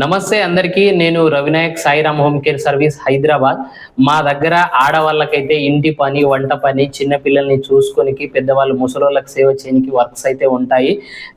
నమస్తే అందరికీ నేను Ravinayak Sairam home care service Hyderabad. మా దగ్గర ఆడవాళ్ళకైతే ఇంటి పని వంట పని చిన్న పిల్లల్ని చూసుకొనికి పెద్దవాళ్ళు ముసలోళ్ళకి సేవ చేయడానికి వర్క్స్ అయితే ఉంటాయి.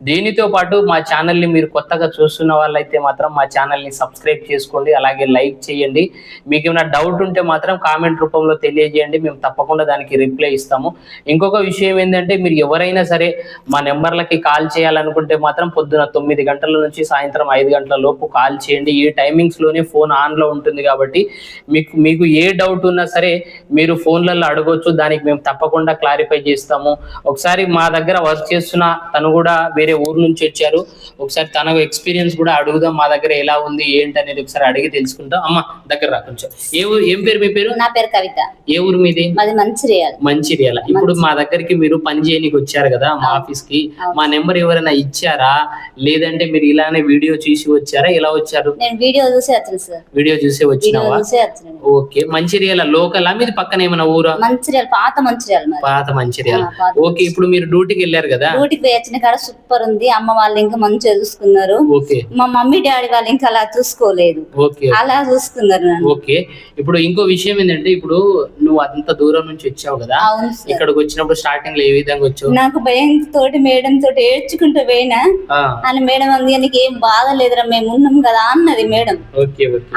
దీనితో పాటు మా ఛానల్ని మీరు కొత్తగా చూస్తున్న వాళ్ళైతే మాత్రం మా ఛానల్ని సబ్స్క్రైబ్ చేసుకోండి అలాగే లైక్ చేయండి. మీకు ఏమైనా డౌట్ ఉంటే మాత్రం కామెంట్ రూపంలో తెలియజేయండి మేము తప్పకుండా దానికి రిప్లై ఇస్తాము. ఇంకొక విషయం ఏంటంటే మీరు ఎవరైనా సరే మా నెంబర్లకి కాల్ చేయాలనుకుంటే మాత్రం పొద్దున తొమ్మిది గంటల నుంచి సాయంత్రం ఐదు గంటల లోపు కాల్ చేయండి. ఈ టైమింగ్స్లోనే ఫోన్ ఆన్లో ఉంటుంది కాబట్టి మీకు మీకు ఏ డౌట్ ఉన్నా సరే మీరు ఫోన్లలో అడగొచ్చు. దానికి మేము తప్పకుండా క్లారిఫై చేస్తాము. ఒకసారి మా దగ్గర వర్క్ చేస్తున్న తను కూడా వేరే ఊరు నుంచి వచ్చారు. ఒకసారి తన ఎక్స్పీరియన్స్ కూడా అడుగుదాం మా దగ్గర ఎలా ఉంది ఏంటి అనేది ఒకసారి అడిగి తెలుసుకుంటాం. అమ్మ దగ్గర రా కొంచెం. ఏ ఊరు ఏం పేరు మీ పేరు? నా పేరు కవిత. ఏ ఊరు మీది? మాది మంచిర్యాల. మంచిర్యాల. ఇప్పుడు మా దగ్గరికి మీరు పని చేయనీకి వచ్చారు కదా మా ఆఫీస్కి. మా నెంబర్ ఎవరైనా ఇచ్చారా? లేదంటే మీరు ఇలానే వీడియో చూసి వచ్చారా? ఎలా వచ్చారు? నేను వీడియో చూసి వచ్చాను సార్. వీడియో చూసి వచ్చినావా? చూసి వచ్చాను ఓకే. మంచిర్యాల లోకల్? మీది పక్కన ఏమైనా ఊరా? మంచిర్యాల పాత మంచిర్యాల మరి పాత మంచిర్యాల. ఆ, పాత ఓకే ఇప్పుడు మీరు డ్యూటీకి వెళ్ళారు కదా? డ్యూటీకి పోయి వచ్చిన కాడ సూపర్ ఉంది. అమ్మ వాళ్ళు ఇంకా మంచిగా చూసుకున్నారు. ఓకే. మా మమ్మీ డాడీ వాళ్ళు ఇంకా అలా చూసుకోలేదు. ఓకే. అలా చూసుకున్నారు నన్ను. ఓకే. ఇప్పుడు ఇంకో విషయం ఏంటంటే ఇప్పుడు నువ్వు అంత దూరం నుంచి వచ్చావు కదా? అవును సార్. ఇక్కడికి వచ్చినప్పుడు స్టార్టింగ్లో ఏ విధంగా వచ్చావు? నాకు భయం తోటి మేడం తోటి ఏడ్చుకుంటూ పోయినా. ఆ, అని మేడం అంది నీకు ఏం బాధ లేదురా మేము ఉన్నాం కదా అన్నది మేడం.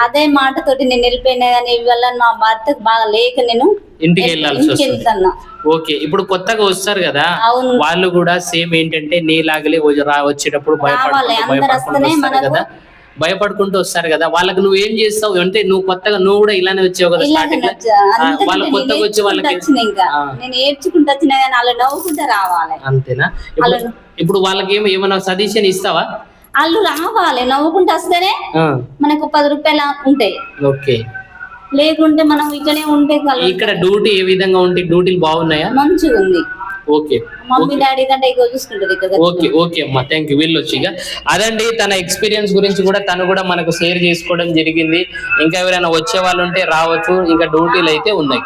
అదే మాటతోటి నేను వెళ్ళిపోయినా కానీ వల్ల మా భర్తకు బాగా లేక నేను ఇంటికి వెళ్ళాల్సి ఓకే ఇప్పుడు కొత్తగా వస్తారు కదా అవును. వాళ్ళు కూడా సేమ్ ఏంటంటే నీలాగలే వచ్చేటప్పుడు. భయపడుకుంటూ వస్తారు కదా. భయపడుకుంటూ వస్తారు కదా. వాళ్ళకి నువ్వు ఏం చేస్తావు అంటే నువ్వు కొత్తగా నువ్వు కూడా ఇలానే వచ్చావు కదా స్టార్టింగ్ వాళ్ళు కొత్తగా వచ్చి వాళ్ళకి. నేను ఏడ్చుకుంటూ వచ్చినా కానీ వాళ్ళు నవ్వుకుంటూ రావాలి. అంతేనా? ఇప్పుడు వాళ్ళు- ఇప్పుడు వాళ్ళకి ఏమో ఏమైనా సజెషన్ ఇస్తావా? వాళ్ళు రావాలి నవ్వుకుంటూ వస్తేనే మనకు పది రూపాయలు ఉంటాయి. ఓకే. లేకుంటే మనం ఇక్కడే ఉంటే ఇక్కడ డ్యూటీ ఏ విధంగా ఉంటాయి డ్యూటీలు బాగున్నాయా? మంచిగా ఉంది. ఓకే. మమ్మీ డాడీ కంటే ఎక్కువ చూసుకుంటది ఓకే ఓకే అమ్మా. థ్యాంక్ యూ వెళ్ళొచ్చు ఇక. అదండి తన ఎక్స్పీరియన్స్ గురించి కూడా తను కూడా మనకు షేర్ చేసుకోవడం జరిగింది. ఇంకా ఎవరైనా వచ్చే వాళ్ళు ఉంటే రావచ్చు. ఇంకా డ్యూటీలు అయితే ఉన్నాయి.